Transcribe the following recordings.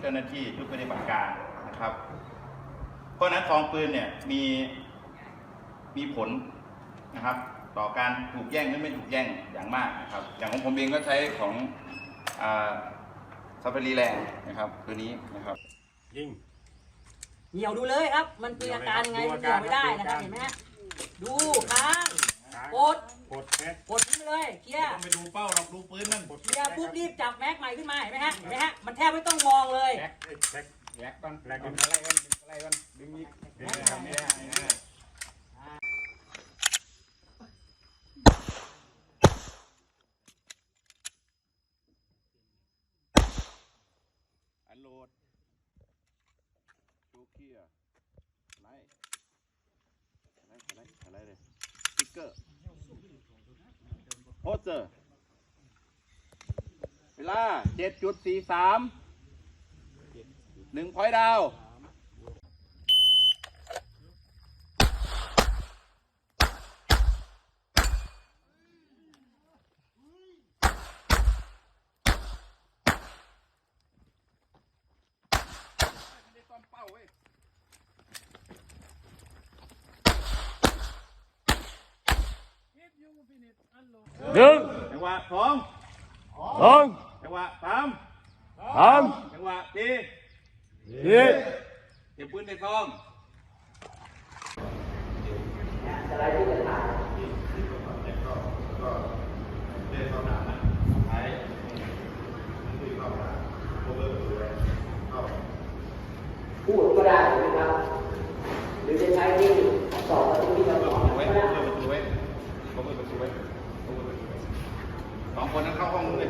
เจ้าหน้าที่ชุดปฏิบัติการนะครับ เพราะฉะนั้นซองปืนเนี่ยมีมีผลนะครับ ต่อการถูกแย่งหรือไม่ถูกแย่งอย่างมากนะครับ อย่างของผมเองก็ใช้ของซัฟฟารีแลนด์นะครับตัวนี้นะครับยิงเหนียวดูเลยครับ มันเป็นอาการไงดูมันอาเหนีกายวรไม่ได้นะคดูรับอาการเห็นไหมฮะดูค้างค้างกด กดแม็กกดทิ้งไปเลยเคลียร์ต้องไปดูเป้าเราดูปืนนั่นกดเคลียร์ปุ๊บรีบจับแม็กใหม่ขึ้นมาเห็นไหมฮะเห็นไหมฮะมันแทบไม่ต้องมองเลยแม็กเอ้ยแม็กแม็กก่อนแม็กก่อนอะไรกันอะไรกันดึงอีกดึงนะครับเนี่ยอันโหลดชูเกียร์ไลท์อะไรอะไรอะไรเลยสติ๊กเกอร์ โพสเตอร์ เวลาเจ็ดจุดสี่สามหนึ่งพอยดาว หนึ่งจังหวะสองสองจังหวะสามสามจังหวะสี่สี่เก็บปืนในซอง พูดก็ได้นะครับ หรือจะใช้ที่สอบประตูที่เราสอน ไว้ ก็ เปิ ได้ ดประตูไว้เขาเปิดประตูไว้เขาเปิดประตูไว้สองคนนั้นเข้าห้องนู้นเลย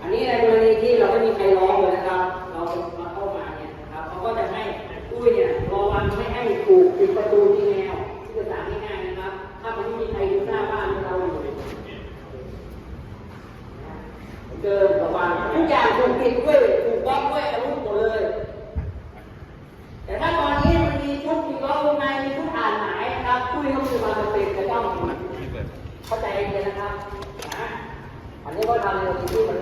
อันนี้ในกรณีที่เราไม่มีใครร้องเลยนะครับ เรามาเข้ามาเนี่ยนะครับเขาก็จะให้อุ้ยเนี่ยรอวันไม่ให้ถูกปิดประตูที่แนวที่จะสามง่ายๆนะครับ ถ้ามันไม่มีใครอยู่หน้าบ้านเราอยู่เกินระวังทุกอย่างถูกปิดด้วยถูกบล็อกด้วยอาวุธหมดเลย แต่ถ้าตอนนี้มันมีชุดมีล้อวงในมีชุดอ่านหมายนะครับคุยก็คือมาเป็นจะต้อง ไม่เปิด เข้าใจเย็นนะครับนะ อันนี้ก็ทำในสิ่ที่มัน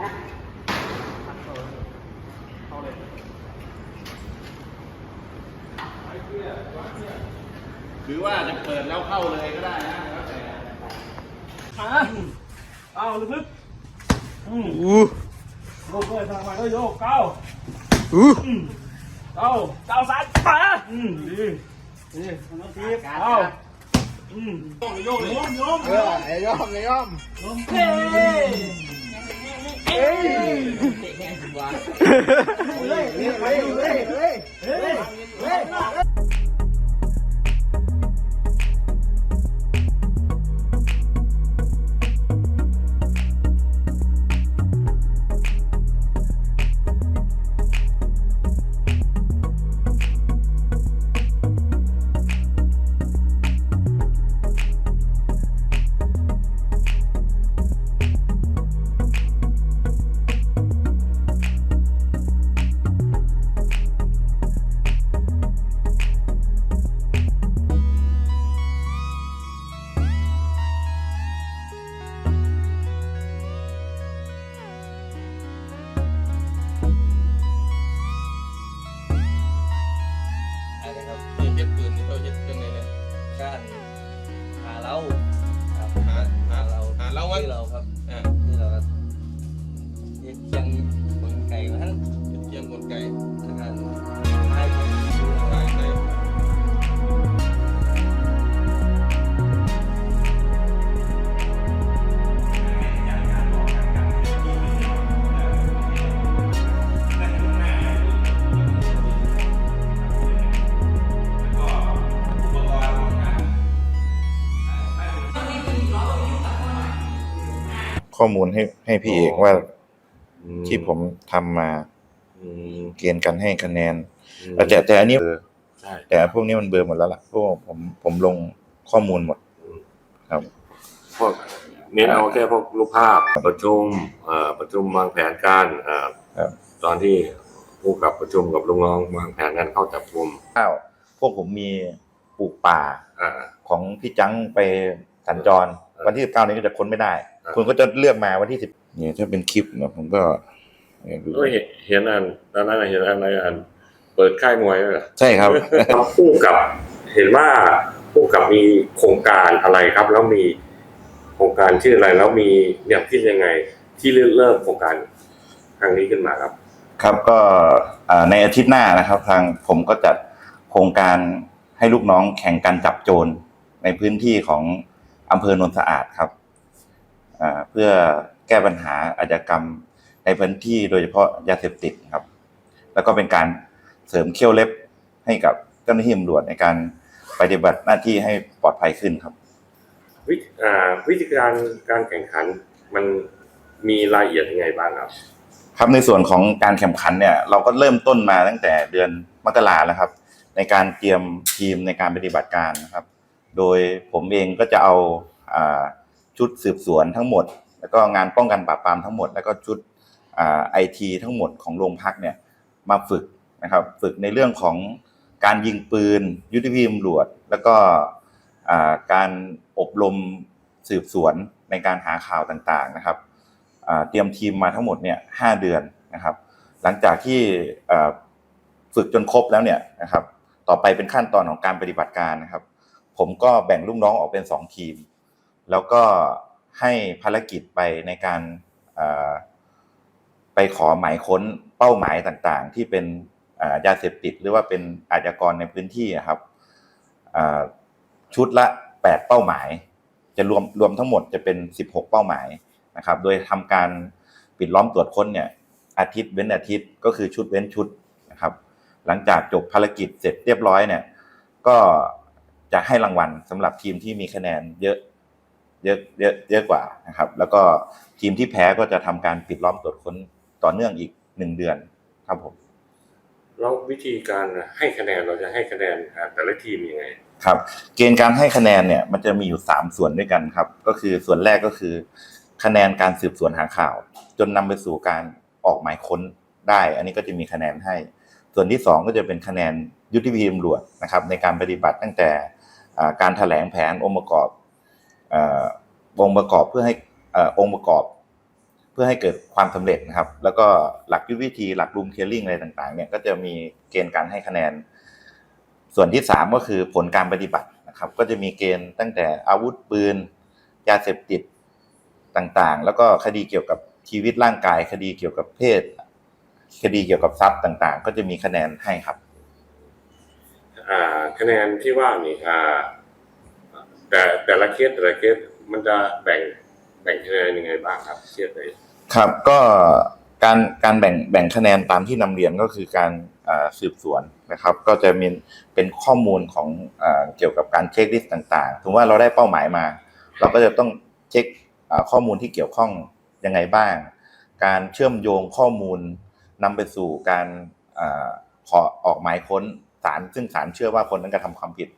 นะหรือว่าจะเปิดแล้วเข้าเลยก็ได้นะแล้วแต่เอาลึกอู้โยกเลยทางไปก็โยกเก้าอู้เก้าเก้าซ้ายมาอืมดีดีทีเอา อืมโยกโยกโยกโยกไอ้ย่อมไอ้ย่อมเฮ้ยเฮ้ยเฮ้ยเฮ้ยเฮ้ย ข้อมูลให้ให้พี่เอกว่าที่ผมทำมาเกณฑ์การให้คะแนนแต่แต่อันนี้ใช่แต่พวกนี้มันเบลอร์หมดแล้วล่ะเพราะว่าผมผมลงข้อมูลหมดครับ พวกเน้นเอาแค่พวกรูปภาพประชุมเอ่อประชุมวางแผนการเอ่อครับ ตอนที่ผู้กับประชุมกับลูกน้องวางแผนการเข้าจับกลุ่มข้าวพวกผมมีปลูกป่าอ่า ของพี่จังไปสัญจรเออวันที่สิบเก้านี้ก็จะค้นไม่ได้เออ คุณก็จะเลือกมาวันที่สิบเนี่ยถ้าเป็นคลิปเนี่ยผมก็เนี่ยดูก็เห็นเห็นอันตอนนั้นเห็นอันอะไรอัน เปิดค่ายมวยด้วยเหรอใช่ครับผู้กับเห็นว่าผู้กับมีโครงการอะไรครับ แล้วมีโครงการชื่ออะไรแล้วมีเนี่ยคิดยังไง ที่เริ่มเริ่มโครงการครั้งนี้ขึ้นมาครับ ครับก็อ่าในอาทิตย์หน้านะครับ ทางผมก็จัดโครงการให้ลูกน้องแข่งกันจับโจรในพื้นที่ของอำเภอโนนสะอาดครับอ่า เพื่อแก้ปัญหาอาชญากรรมในพื้นที่โดยเฉพาะยาเสพติดครับ แล้วก็เป็นการเสริมเขี้ยวเล็บให้กับเจ้าหน้าที่ตำรวจในการปฏิบัติหน้าที่ให้ปลอดภัยขึ้นครับ วิอ่าวิธีการการแข่งขันมันมีรายละเอียดยังไงบ้างครับ ครับในส่วนของการแข่งขันเนี่ยเราก็เริ่มต้นมาตั้งแต่เดือนมกราแล้วครับ ในการเตรียมทีมในการปฏิบัติการนะครับ โดยผมเองก็จะเอาอ่า ชุดสืบสวนทั้งหมด แล้วก็งานป้องกันปราบปรามทั้งหมด แล้วก็ชุดไอทีทั้งหมดของโรงพักเนี่ยมาฝึกนะครับฝึกในเรื่องของการยิงปืน ยุทธวิธีตำรวจ แล้วก็การอบรมสืบสวนในการหาข่าวต่างๆนะครับเตรียมทีมมาทั้งหมดเนี่ยห้าเดือนนะครับ หลังจากที่ฝึกจนครบแล้วเนี่ยนะครับ ต่อไปเป็นขั้นตอนของการปฏิบัติการนะครับ ผมก็แบ่งลูกน้องออกเป็นสองทีม แล้วก็ให้ภารกิจไปในการไปขอหมายค้นเป้าหมายต่างๆ ที่เป็นยาเสพติดหรือว่าเป็นอาชญากรในพื้นที่ครับชุดละแปดเป้าหมาย จะรวมรวมทั้งหมดจะเป็นสิบหกเป้าหมายนะครับ โดยทำการปิดล้อมตรวจค้นเนี่ยอาทิตย์เว้นอาทิตย์ก็คือชุดเว้นชุดนะครับ หลังจากจบภารกิจเสร็จเรียบร้อยเนี่ยก็จะให้รางวัลสำหรับทีมที่มีคะแนนเยอะ เยอะเยอะเยอะกว่านะครับ แล้วก็ทีมที่แพ้ก็จะทำการปิดล้อมตรวจค้นต่อเนื่องอีกหนึ่งเดือนครับผมแล้ววิธีการให้คะแนนเราจะให้คะแนนอ่าแต่ละทีมยังไงครับ เกณฑ์การให้คะแนนเนี่ยมันจะมีอยู่สามส่วนด้วยกันครับ ก็คือส่วนแรกก็คือ คะแนนการสืบสวนหาข่าว จนนำไปสู่การออกหมายค้นได้ อันนี้ก็จะมีคะแนนให้ ส่วนที่สองก็จะเป็นคะแนนยุทธวิธีตำรวจนะครับในการปฏิบัติตั้งแต่อ่าการแถลงแผนองค์ประกอบเองค์ประกอบเพื่อให้องค์ประกอบ เพื่อให้เกิดความสำเร็จนะครับ แล้วก็หลักยุทธวิธีหลักรูมเคลียริ่งอะไรต่างๆเนี่ยก็จะมีเกณฑ์การให้คะแนน ส่วนที่สามก็คือผลการปฏิบัตินะครับ ก็จะมีเกณฑ์ตั้งแต่อาวุธปืนยาเสพติดต่างๆ แล้วก็คดีเกี่ยวกับชีวิตร่างกาย คดีเกี่ยวกับเพศ คดีเกี่ยวกับทรัพย์ต่างๆ ก็จะมีคะแนนให้ครับคะแนนที่ว่านี่อ่า แต่แต่ละเคสแต่ละเคสมันจะแบ่งแบ่งคะแนนยังไงบ้างครับเคสไหนครับก็การการแบ่งแบ่งคะแนนตามที่นำเรียนก็คือการสืบสวนนะครับ ก็จะมีเป็นข้อมูลของอเกี่ยวกับการเช็คลิสต์ต่างๆถึงว่าเราได้เป้าหมายมา เราก็จะต้องเช็คข้อมูลที่เกี่ยวข้องยังไงบ้าง การเชื่อมโยงข้อมูลนำไปสู่การอขอออกหมายค้นศาลซึ่งศาลเชื่อว่าคนนั้นกระทำความผิด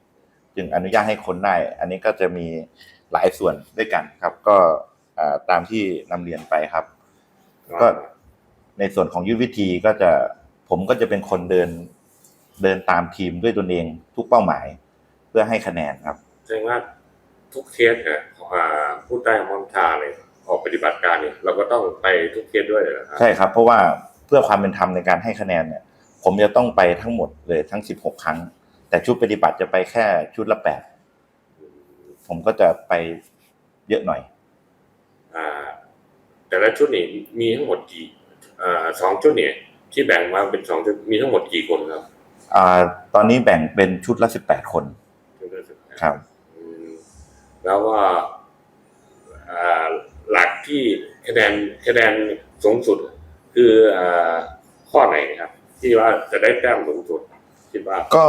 จึงอนุญาตให้ค้นได้ อันนี้ก็จะมีหลายส่วนด้วยกันครับ ก็อ่าตามที่นำเรียนไปครับ ก็ในส่วนของยุทธวิธีก็จะผมก็จะเป็นคนเดินเดินตามทีมด้วยตนเองทุกเป้าหมาย เพื่อให้คะแนนครับแสดงว่าทุกเคสเนี่ยอ่าผู้ใต้บังคับบัญชาเนี่ยออกปฏิบัติการเนี่ยเราก็ต้องไปทุกเคสด้วยเหรอครับใช่ครับ เพราะว่าเพื่อความเป็นธรรมในการให้คะแนนเนี่ย ผมจะต้องไปทั้งหมดเลยทั้ง 16 ครั้ง แต่ชุดปฏิบัติจะไปแค่ชุดละแปดผมก็จะไปเยอะหน่อย อ่า แต่ละชุดนี่มีทั้งหมดกี่อ่าสองชุดเนี่ย ที่แบ่งมาเป็นสองชุดมีทั้งหมดกี่คนครับ อ่า ตอนนี้แบ่งเป็นชุดละ18คนชุดละสิบครับอืมแล้วว่าอ่าหลักที่คะแนนคะแนนสูงสุด คืออ่าข้อไหนครับ ที่ว่าจะได้แต้มสูงสุดคิดว่าก็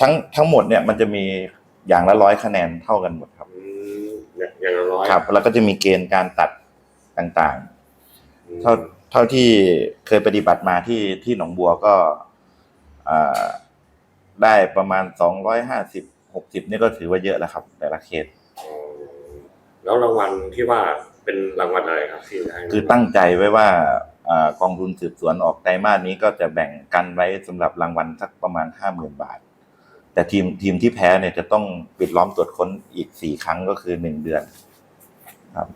ทั้งทั้งหมดเนี่ยมันจะมีอย่างละร้อยคะแนนเท่ากันหมดครับ อืมอย่างอย่างละร้อยครับ แล้วก็จะมีเกณฑ์การตัดต่างอืมๆเท่าเท่าที่เคยปฏิบัติมาที่ที่หนองบัวก็อ่าได้ประมาณสองร้อยห้าสิบหกสิบนี่ก็ถือว่าเยอะแล้วครับ แต่ละเคสอ๋อแล้วรางวัลที่ว่าเป็นรางวัลอะไรครับที่ให้คือตั้งใจไว้ว่าอากองทุนสืบสวนออกไตรมาสนี้ก็จะแบ่งกันไว้สำหรับรางวัลสักประมาณห้าหมื่นบาท แต่ทีมทีมที่แพ้เนี่ยจะต้องปิดล้อมตรวจค้นอีกสี่ครั้งก็คือหนึ่งเดือน ครับ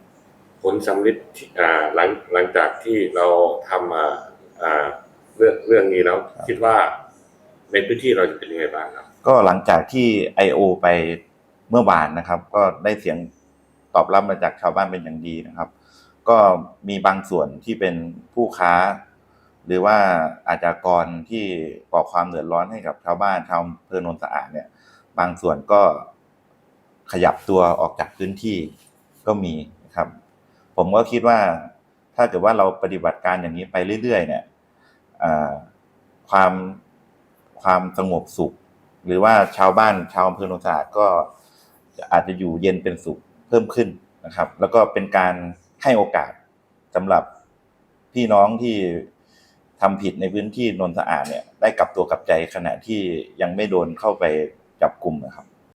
ผลสำลิดที่อ่าหลังหลังจากที่เราทำมาอ่าเรื่องเรื่องนี้แล้ว คิดว่าในพื้นที่เราจะเป็นยังไงบ้างครับ ก็หลังจากที่ I.O. ไปเมื่อวานนะครับ ก็ได้เสียงตอบรับมาจากชาวบ้านเป็นอย่างดีนะครับ ก็มีบางส่วนที่เป็นผู้ค้า หรือว่าอาชญากรที่ก่อความเดือดร้อนให้กับชาวบ้านชาวอำเพลินนสะอาดเนี่ย บางส่วนก็ขยับตัวออกจากพื้นที่ก็มีนะครับ ผมก็คิดว่าถ้าเกิดว่าเราปฏิบัติการอย่างนี้ไปเรื่อย ๆ เนี่ยความความสงบสุข หรือว่าชาวบ้านชาวอำเภอโนนสะอาดก็อาจจะอยู่เย็นเป็นสุขเพิ่มขึ้นนะครับ แล้วก็เป็นการให้โอกาสสำหรับพี่น้องที่ ทำผิดในพื้นที่นนท์สะอาดเนี่ยได้กลับตัวกลับใจขณะที่ยังไม่โดนเข้าไปจับกลุ่มนะครับ